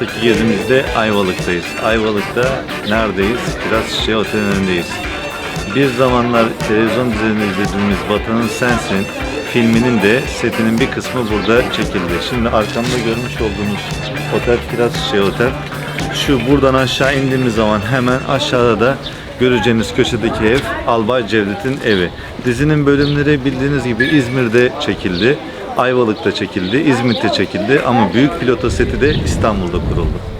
Haftaki gezimizde Ayvalık'tayız. Ayvalık'ta neredeyiz? Biraz Şişe Otel'in önündeyiz. Bir zamanlar televizyon dizilerinde izlediğimiz Vatanın Sensin filminin de setinin bir kısmı burada çekildi. Şimdi arkamda görmüş olduğunuz otel Kiraz Şişe Otel. Şu buradan aşağı indiğimiz zaman hemen aşağıda da göreceğiniz köşedeki ev Albay Cevdet'in evi. Dizinin bölümleri bildiğiniz gibi İzmir'de çekildi. Ayvalık'ta çekildi, İzmit'te çekildi ama büyük pilota seti de İstanbul'da kuruldu.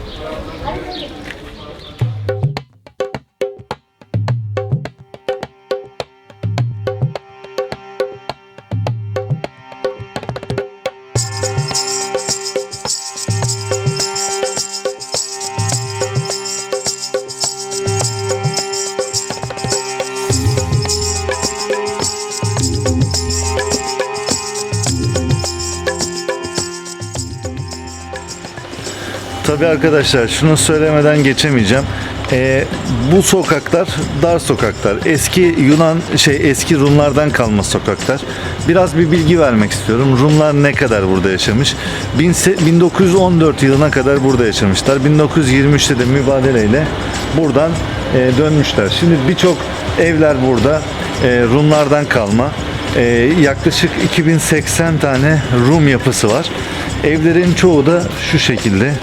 Arkadaşlar şunu söylemeden geçemeyeceğim. Ee, bu sokaklar dar sokaklar. Eski Yunan şey eski Rumlardan kalma sokaklar. Biraz bir bilgi vermek istiyorum. Rumlar ne kadar burada yaşamış? Bin se- 1914 yılına kadar burada yaşamışlar. 1923'te de mübadeleyle buradan e, dönmüşler. Şimdi birçok evler burada e, Rumlardan kalma. E, yaklaşık 2080 tane Rum yapısı var. Evlerin çoğu da şu şekilde.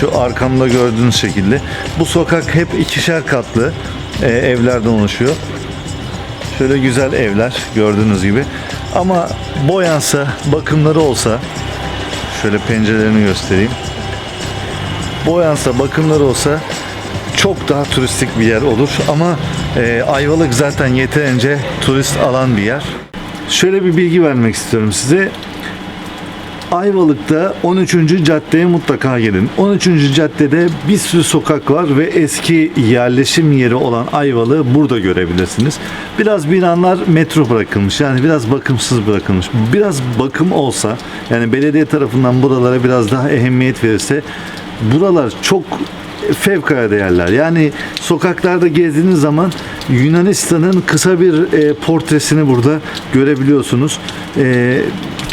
Şu arkamda gördüğünüz şekilde. Bu sokak hep ikişer katlı e, evlerden oluşuyor. Şöyle güzel evler gördüğünüz gibi. Ama boyansa, bakımları olsa şöyle pencerelerini göstereyim. Boyansa, bakımları olsa çok daha turistik bir yer olur ama e, Ayvalık zaten yeterince turist alan bir yer. Şöyle bir bilgi vermek istiyorum size. Ayvalık'ta 13. caddeye mutlaka gelin. 13. caddede bir sürü sokak var ve eski yerleşim yeri olan Ayvalık'ı burada görebilirsiniz. Biraz binalar metro bırakılmış. Yani biraz bakımsız bırakılmış. Biraz bakım olsa yani belediye tarafından buralara biraz daha ehemmiyet verirse buralar çok fevkalade yerler. Yani sokaklarda gezdiğiniz zaman Yunanistan'ın kısa bir e, portresini burada görebiliyorsunuz. E,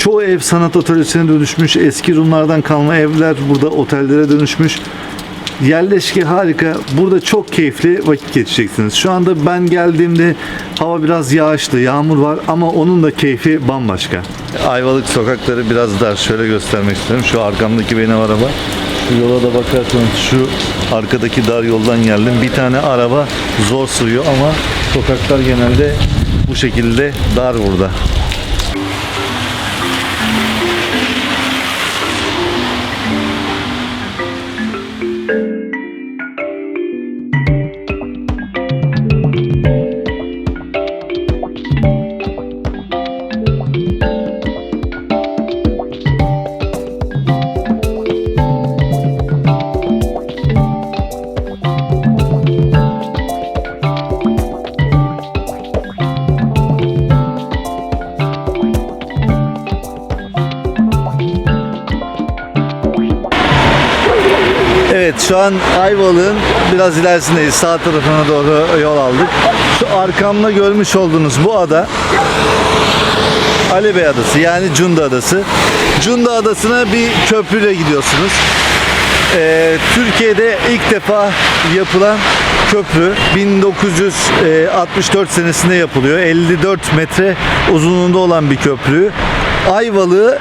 çoğu ev sanat atölyesine dönüşmüş. Eski Rumlardan kalma evler burada otellere dönüşmüş. Yerleşke harika. Burada çok keyifli vakit geçireceksiniz. Şu anda ben geldiğimde hava biraz yağışlı, yağmur var ama onun da keyfi bambaşka. Ayvalık sokakları biraz dar. Şöyle göstermek istiyorum. Şu arkamdaki benim araba. Şu yola da bakarsanız şu arkadaki dar yoldan geldim. Bir tane araba zor sığıyor ama sokaklar genelde bu şekilde dar burada. Şu an Ayvalık'ın biraz ilerisindeyiz. Sağ tarafına doğru yol aldık. Şu arkamda görmüş olduğunuz bu ada Ali Bey Adası yani Cunda Adası. Cunda Adası'na bir köprüyle gidiyorsunuz. Ee, Türkiye'de ilk defa yapılan köprü 1964 senesinde yapılıyor. 54 metre uzunluğunda olan bir köprü. Ayvalık'ı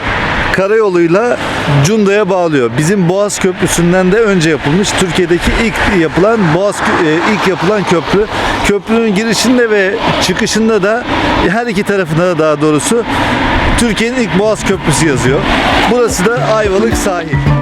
karayoluyla Cunda'ya bağlıyor. Bizim Boğaz Köprüsü'nden de önce yapılmış. Türkiye'deki ilk yapılan Boğaz e, ilk yapılan köprü. Köprünün girişinde ve çıkışında da her iki tarafında da daha doğrusu Türkiye'nin ilk Boğaz Köprüsü yazıyor. Burası da Ayvalık sahil.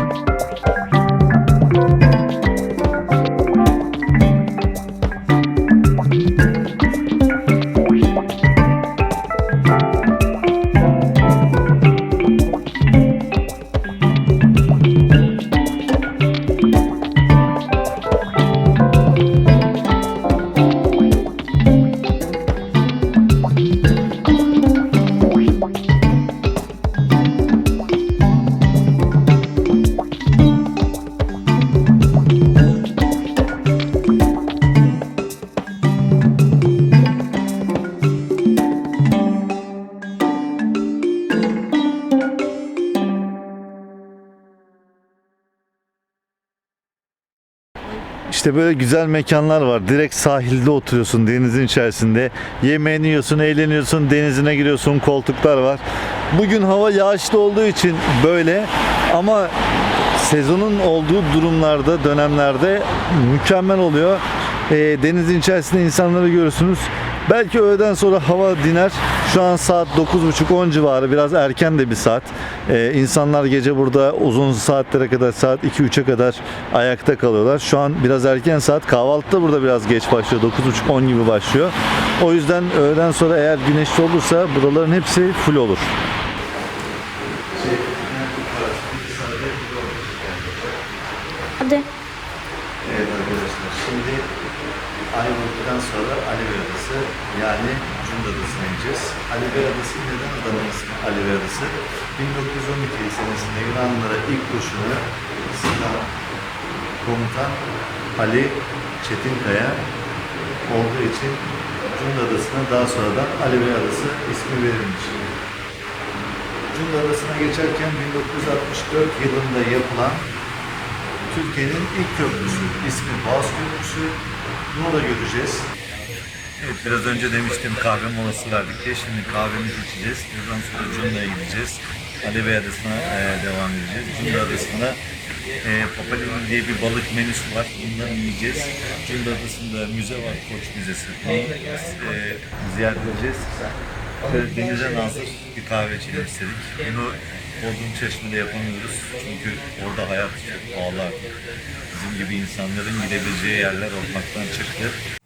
İşte böyle güzel mekanlar var. Direkt sahilde oturuyorsun denizin içerisinde. Yemeğini yiyorsun, eğleniyorsun, denizine giriyorsun, koltuklar var. Bugün hava yağışlı olduğu için böyle ama sezonun olduğu durumlarda, dönemlerde mükemmel oluyor. Ee, denizin içerisinde insanları görürsünüz. Belki öğleden sonra hava diner. Şu an saat 9.30-10 civarı biraz erken de bir saat. Ee, insanlar gece burada uzun saatlere kadar saat 2-3'e kadar ayakta kalıyorlar. Şu an biraz erken saat. Kahvaltı da burada biraz geç başlıyor. 9.30-10 gibi başlıyor. O yüzden öğleden sonra eğer güneşli olursa buraların hepsi full olur. Hadi. Evet arkadaşlar şimdi Ayvalık'tan sonra Aliver Adası yani Cunda Adası'na ineceğiz. Aliver Adası neden adanın ismi Aliver Adası? 1912 senesinde Yunanlılara ilk kurşunu sıkan komutan Ali Çetinkaya olduğu için Cunda Adası'na daha sonradan Aliver Adası ismi verilmiş. Cunda Adası'na geçerken 1964 yılında yapılan Türkiye'nin ilk köprüsü. İsmi Boğaz Köprüsü. Bunu da göreceğiz. Evet biraz önce demiştim kahve molası verdik diye. Şimdi kahvemizi içeceğiz. Buradan sonra Cunda'ya gideceğiz. Ali Bey Adası'na e, devam edeceğiz. Cunda Adası'nda e, papalina diye bir balık menüsü var. Bundan yiyeceğiz. Cunda Adası'nda müze var. Koç Müzesi. Onu e, ziyaret edeceğiz. Şöyle denize nazır bir kahve içelim istedik. Bunu Bodrum Çeşme'de yapamıyoruz. Çünkü orada hayat çok pahalı. Bizim gibi insanların gidebileceği yerler olmaktan çıktı.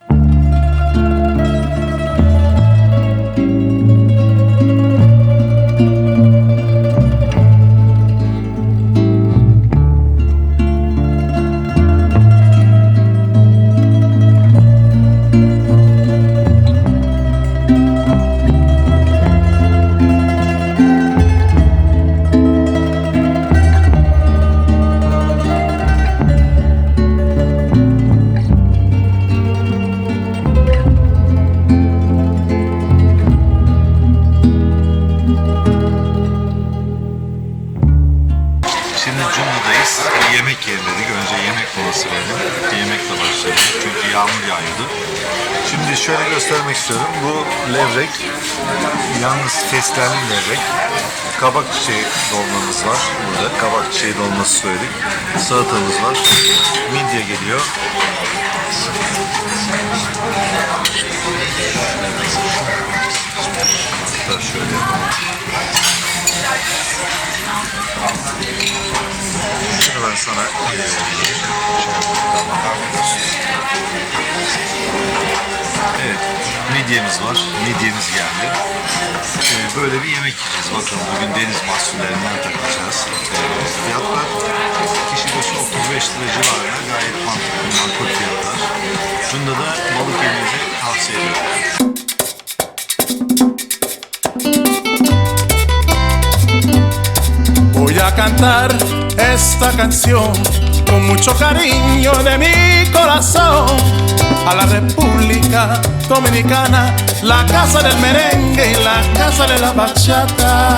Levrek. Kabak çiçeği dolmamız var burada. Kabak çiçeği dolması söyledik. Salatamız var. Midye geliyor. Hatta şöyle yapalım. Ben sana Evet, midyemiz var. Midyemiz geldi. Ee, böyle bir yemek yiyeceğiz. Bakın bugün deniz mahsullerinden takılacağız. Ee, fiyatlar kişi başı 35 lira civarında gayet mantıklı, makul fiyatlar. Şunda da balık yemenizi tavsiye ediyorum. Voy a cantar esta canción con mucho cariño de mi corazón a la República Dominicana, la casa del merengue y la casa de la bachata.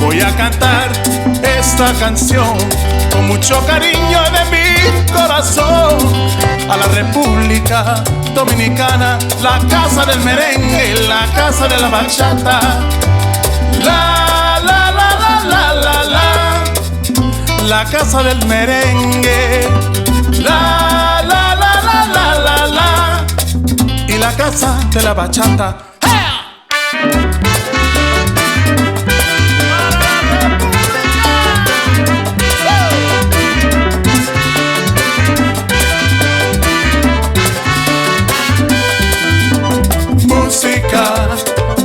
Voy a cantar esta canción con mucho cariño de mi corazón a la República Dominicana, la casa del merengue y la casa de la bachata. La la la la la la la La casa del merengue La La casa de la bachata.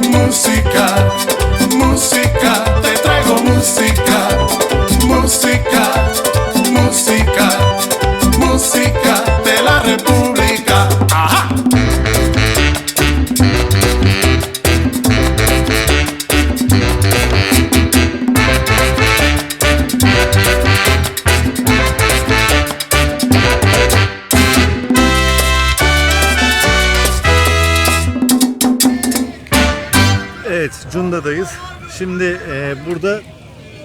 Música, música, te traigo música, música, Şimdi e, burada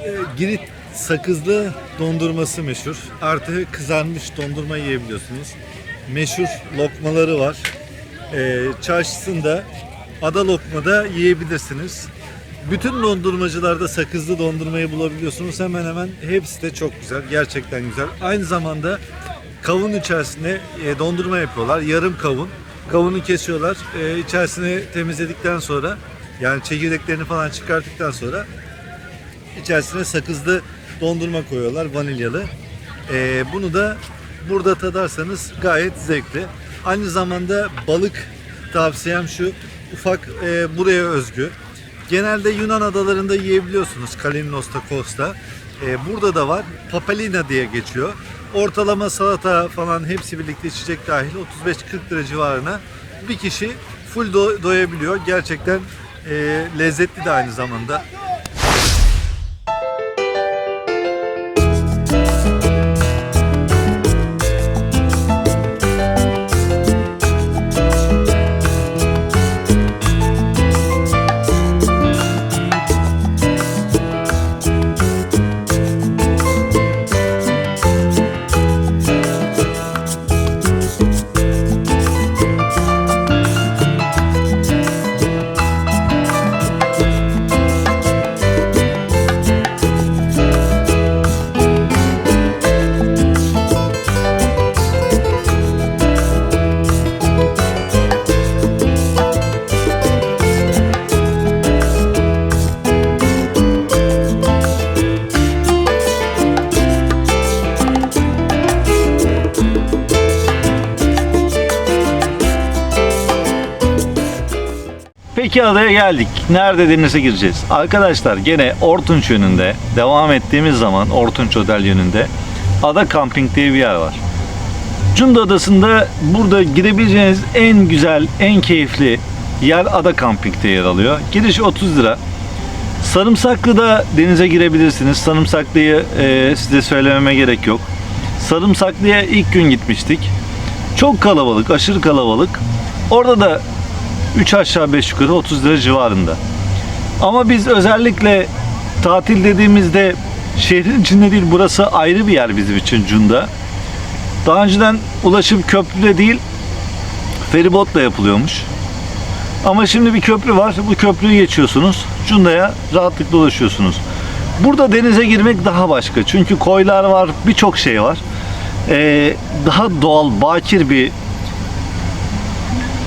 e, Girit sakızlı dondurması meşhur. Artı kızarmış dondurma yiyebiliyorsunuz. Meşhur lokmaları var. Ee, çarşısında ada lokmada yiyebilirsiniz. Bütün dondurmacılarda sakızlı dondurmayı bulabiliyorsunuz. Hemen hemen hepsi de çok güzel. Gerçekten güzel. Aynı zamanda kavun içerisine e, dondurma yapıyorlar. Yarım kavun. Kavunu kesiyorlar. E, içerisine temizledikten sonra yani çekirdeklerini falan çıkarttıktan sonra içerisine sakızlı dondurma koyuyorlar vanilyalı. E, bunu da burada tadarsanız gayet zevkli. Aynı zamanda balık tavsiyem şu ufak e, buraya özgü. Genelde Yunan adalarında yiyebiliyorsunuz Kalimnos'ta, Kos'ta. E, burada da var. Papalina diye geçiyor. Ortalama salata falan hepsi birlikte içecek dahil 35-40 lira civarına bir kişi full do- doyabiliyor. Gerçekten e, lezzetli de aynı zamanda. Peki adaya geldik. Nerede denize gireceğiz? Arkadaşlar gene Ortunç yönünde devam ettiğimiz zaman Ortunç Otel yönünde Ada Camping diye bir yer var. Cunda Adası'nda burada girebileceğiniz en güzel, en keyifli yer Ada Camping'de yer alıyor. Giriş 30 lira. Sarımsaklı'da denize girebilirsiniz. Sarımsaklı'yı e, size söylememe gerek yok. Sarımsaklı'ya ilk gün gitmiştik. Çok kalabalık, aşırı kalabalık. Orada da 3 aşağı 5 yukarı 30 lira civarında. Ama biz özellikle tatil dediğimizde şehrin içinde değil burası ayrı bir yer bizim için Cunda. Daha önceden ulaşım köprüyle değil feribotla yapılıyormuş. Ama şimdi bir köprü var. Bu köprüyü geçiyorsunuz. Cunda'ya rahatlıkla ulaşıyorsunuz. Burada denize girmek daha başka. Çünkü koylar var, birçok şey var. Ee, daha doğal, bakir bir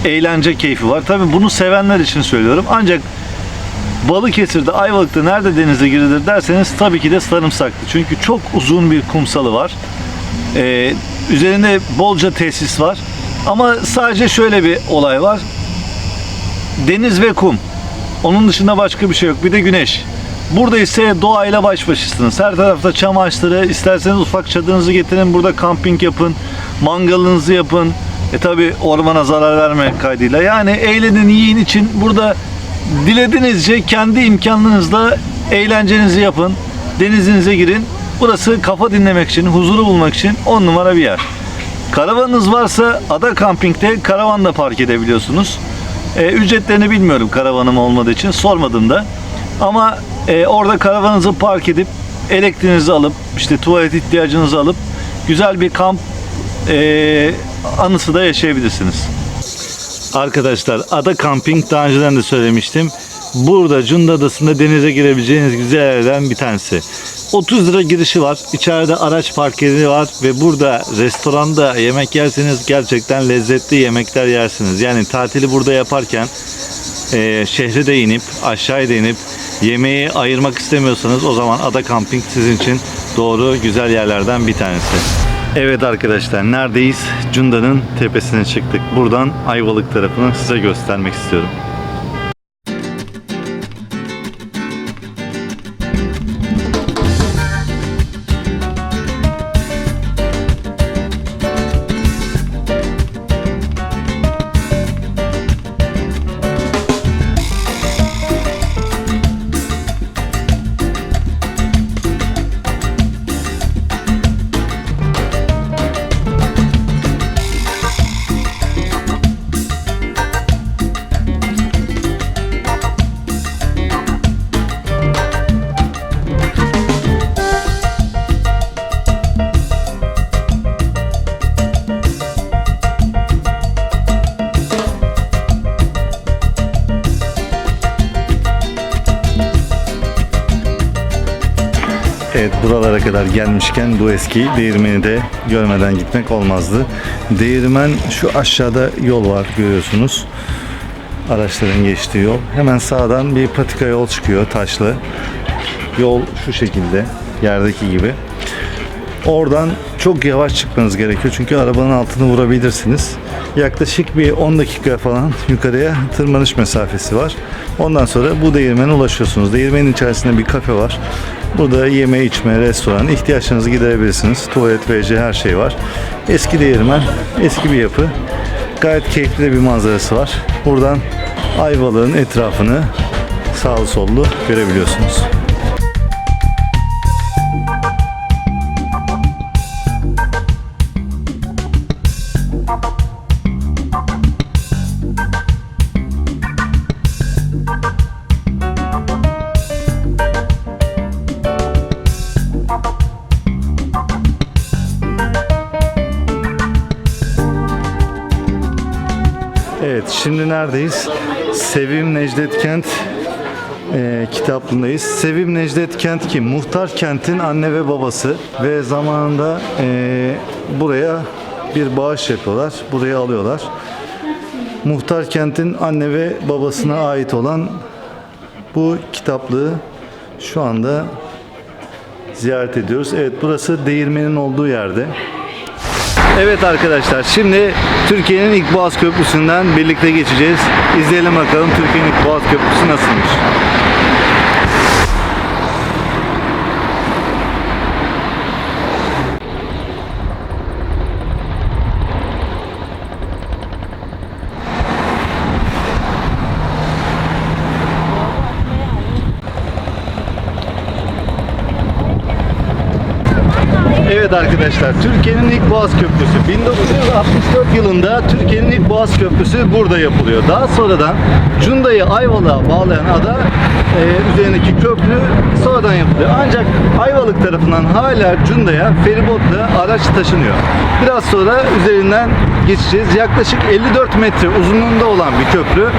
eğlence keyfi var. Tabii bunu sevenler için söylüyorum. Ancak Balıkesir'de, Ayvalık'ta nerede denize girilir derseniz tabii ki de Sarımsaklı. Çünkü çok uzun bir kumsalı var. Ee, üzerinde bolca tesis var. Ama sadece şöyle bir olay var. Deniz ve kum. Onun dışında başka bir şey yok. Bir de güneş. Burada ise doğayla baş başasınız. Her tarafta çam ağaçları. İsterseniz ufak çadırınızı getirin. Burada kamping yapın. Mangalınızı yapın. E tabi ormana zarar vermemek kaydıyla. Yani eğlenin, yiyin için burada dilediğinizce kendi imkanlarınızla eğlencenizi yapın. Denizinize girin. Burası kafa dinlemek için, huzuru bulmak için on numara bir yer. Karavanınız varsa Ada Camping'de karavanda park edebiliyorsunuz. E, ücretlerini bilmiyorum karavanım olmadığı için sormadım da. Ama e, orada karavanınızı park edip elektriğinizi alıp işte tuvalet ihtiyacınızı alıp güzel bir kamp e, anısı da yaşayabilirsiniz. Arkadaşlar Ada Camping daha önceden de söylemiştim. Burada Cunda Adası'nda denize girebileceğiniz güzel yerlerden bir tanesi. 30 lira girişi var. İçeride araç park yeri var ve burada restoranda yemek yerseniz gerçekten lezzetli yemekler yersiniz. Yani tatili burada yaparken e, şehre de inip aşağıya da inip yemeği ayırmak istemiyorsanız o zaman Ada Camping sizin için doğru güzel yerlerden bir tanesi. Evet arkadaşlar neredeyiz? Cunda'nın tepesine çıktık. Buradan Ayvalık tarafını size göstermek istiyorum. Buralara kadar gelmişken bu eski değirmeni de görmeden gitmek olmazdı. Değirmen şu aşağıda yol var görüyorsunuz. Araçların geçtiği yol. Hemen sağdan bir patika yol çıkıyor taşlı. Yol şu şekilde yerdeki gibi. Oradan çok yavaş çıkmanız gerekiyor çünkü arabanın altını vurabilirsiniz. Yaklaşık bir 10 dakika falan yukarıya tırmanış mesafesi var. Ondan sonra bu değirmene ulaşıyorsunuz. Değirmenin içerisinde bir kafe var. Burada yeme içme, restoran, ihtiyaçlarınızı giderebilirsiniz. Tuvalet, WC her şey var. Eski değirmen, eski bir yapı. Gayet keyifli de bir manzarası var. Buradan Ayvalık'ın etrafını sağlı sollu görebiliyorsunuz. Şimdi neredeyiz? Sevim Necdet Kent e, kitaplığındayız. Sevim Necdet Kent kim? Muhtar kentin anne ve babası ve zamanında e, buraya bir bağış yapıyorlar. Buraya alıyorlar. Muhtar kentin anne ve babasına ait olan bu kitaplığı şu anda ziyaret ediyoruz. Evet, burası değirmenin olduğu yerde. Evet arkadaşlar şimdi Türkiye'nin ilk Boğaz Köprüsü'nden birlikte geçeceğiz. İzleyelim bakalım Türkiye'nin ilk Boğaz Köprüsü nasılmış. Evet arkadaşlar, Türkiye'nin ilk Boğaz Köprüsü 1964 yılında Türkiye'nin ilk Boğaz Köprüsü burada yapılıyor. Daha sonradan Cunda'yı Ayvalık'a bağlayan ada e, üzerindeki köprü sonradan yapılıyor. Ancak Ayvalık tarafından hala Cunda'ya feribotla araç taşınıyor. Biraz sonra üzerinden geçeceğiz. Yaklaşık 54 metre uzunluğunda olan bir köprü.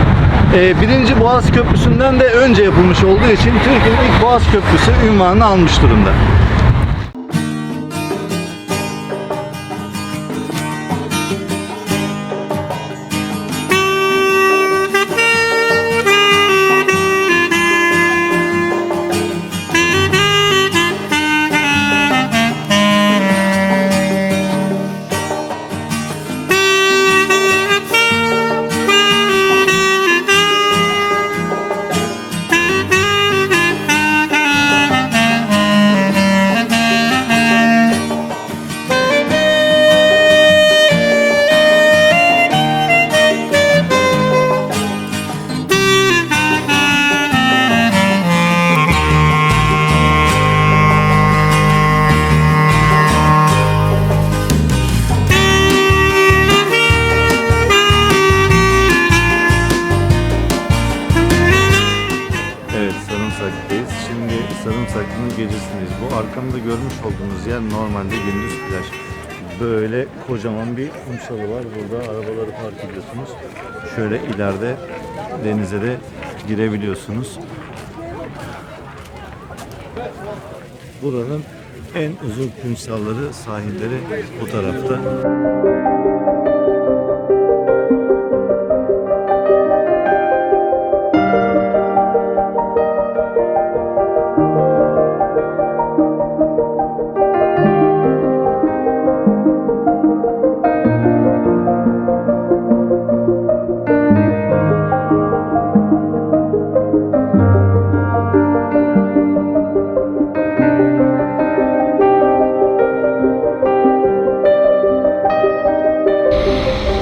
E, birinci Boğaz Köprüsü'nden de önce yapılmış olduğu için Türkiye'nin ilk Boğaz Köprüsü ünvanını almış durumda. Normalde gündüz plaj. Böyle kocaman bir kumsalı var. Burada arabaları park ediyorsunuz. Şöyle ileride denize de girebiliyorsunuz. Buranın en uzun kumsalları, sahilleri bu tarafta.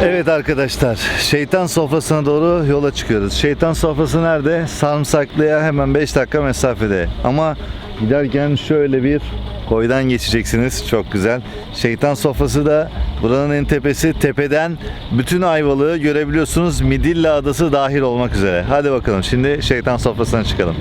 Evet arkadaşlar, şeytan sofrasına doğru yola çıkıyoruz. Şeytan sofrası nerede? Sarımsaklı'ya hemen 5 dakika mesafede. Ama giderken şöyle bir koydan geçeceksiniz. Çok güzel. Şeytan sofrası da buranın en tepesi. Tepeden bütün Ayvalık'ı görebiliyorsunuz. Midilli Adası dahil olmak üzere. Hadi bakalım şimdi şeytan sofrasına çıkalım.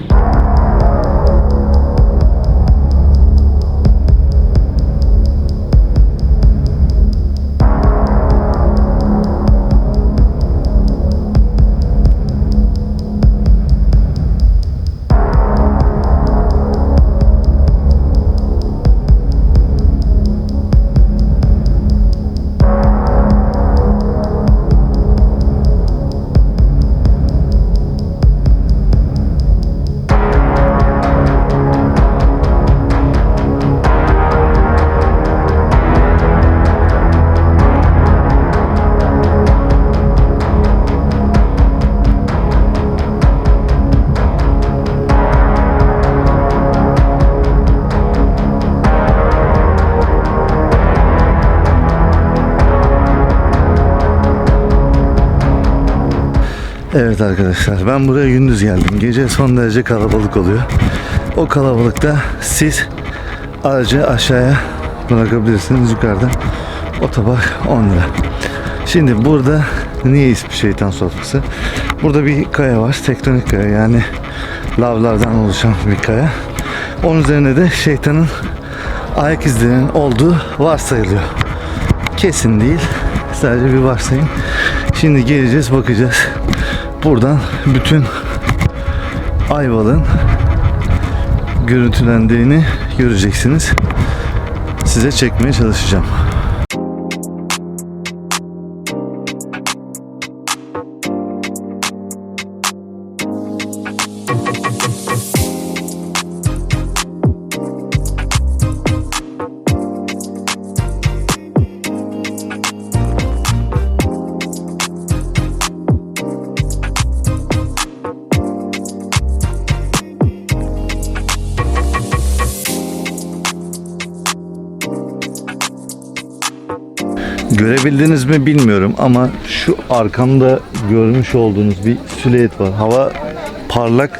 Evet arkadaşlar ben buraya gündüz geldim. Gece son derece kalabalık oluyor. O kalabalıkta siz aracı aşağıya bırakabilirsiniz yukarıda. Otopark 10 lira. Şimdi burada niye ismi şeytan sofrası? Burada bir kaya var. Tektonik kaya yani lavlardan oluşan bir kaya. Onun üzerine de şeytanın ayak izlerinin olduğu varsayılıyor. Kesin değil. Sadece bir varsayım. Şimdi geleceğiz bakacağız. Buradan bütün Ayvalık'ın görüntülendiğini göreceksiniz. Size çekmeye çalışacağım. Görebildiniz mi bilmiyorum ama şu arkamda görmüş olduğunuz bir silüet var. Hava parlak.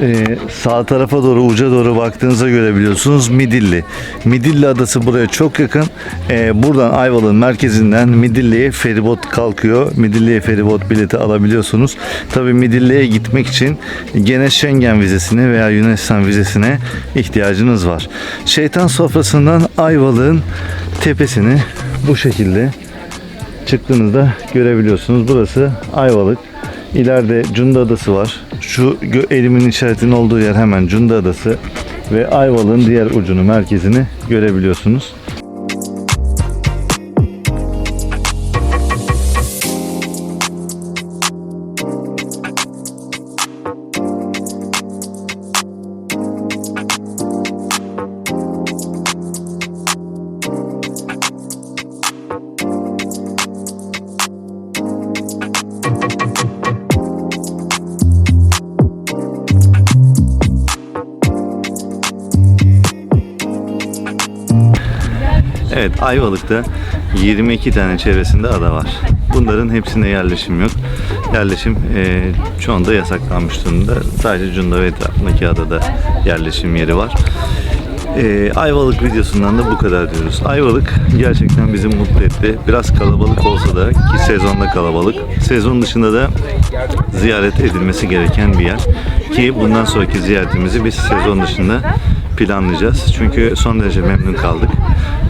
Ee, sağ tarafa doğru uca doğru baktığınızda görebiliyorsunuz Midilli. Midilli adası buraya çok yakın. Ee, buradan Ayvalık'ın merkezinden Midilli'ye feribot kalkıyor. Midilli'ye feribot bileti alabiliyorsunuz. Tabii Midilli'ye gitmek için gene Schengen vizesine veya Yunanistan vizesine ihtiyacınız var. Şeytan sofrasından Ayvalık'ın tepesini bu şekilde çıktığınızda görebiliyorsunuz. Burası Ayvalık. İleride Cunda Adası var. Şu elimin işaretinin olduğu yer hemen Cunda Adası ve Ayvalık'ın diğer ucunu, merkezini görebiliyorsunuz. Ayvalık'ta 22 tane çevresinde ada var. Bunların hepsinde yerleşim yok. Yerleşim e, çoğunda yasaklanmış durumda. Sadece Cunda ve etrafındaki adada yerleşim yeri var. E, Ayvalık videosundan da bu kadar diyoruz. Ayvalık gerçekten bizi mutlu etti. Biraz kalabalık olsa da ki sezonda kalabalık. Sezon dışında da ziyaret edilmesi gereken bir yer. Ki bundan sonraki ziyaretimizi biz sezon dışında planlayacağız. Çünkü son derece memnun kaldık.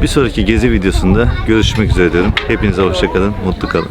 Bir sonraki gezi videosunda görüşmek üzere diyorum. Hepinize hoşçakalın, mutlu kalın.